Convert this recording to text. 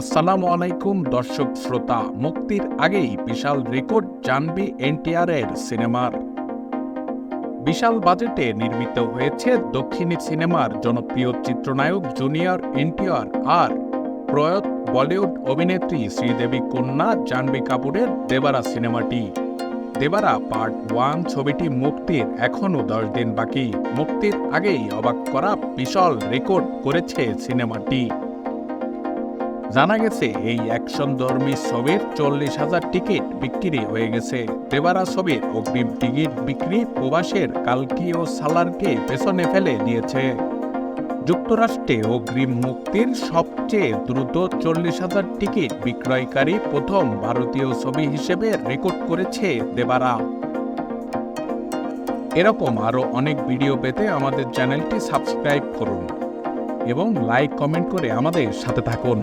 আসসালামু আলাইকুম, দর্শক শ্রোতা। মুক্তির আগেই বিশাল রেকর্ড জানবি এনটিআরের সিনেমার। বিশাল বাজেটে নির্মিত হয়েছে দক্ষিণী সিনেমার জনপ্রিয় চিত্রনায়ক জুনিয়র এনটিআর আর প্রয়াত বলিউড অভিনেত্রী শ্রীদেবী কন্যা, জাহ্নবী কাপুরের দেবারা সিনেমাটি। দেবারা পার্ট ওয়ান ছবিটি মুক্তির এখনও দশ দিন বাকি। মুক্তির আগেই অবাক করা বিশাল রেকর্ড করেছে সিনেমাটি। জানা গেছে, এই অ্যাকশন ধর্মী ছবির চল্লিশ হাজার টিকিট বিক্রি হয়ে গেছে। দেবারা ছবির অগ্রিম টিকিট বিক্রি প্রবাসের কালকি ও সালারকে পেছনে ফেলে দিয়েছে। যুক্তরাষ্ট্রে অগ্রিম মুক্তির সবচেয়ে দ্রুত চল্লিশ হাজার টিকিট বিক্রয়কারী প্রথম ভারতীয় ছবি হিসেবে রেকর্ড করেছে দেবারা। এরকম আরও অনেক ভিডিও পেতে আমাদের চ্যানেলটি সাবস্ক্রাইব করুন এবং লাইক, কমেন্ট করে আমাদের সাথে থাকুন।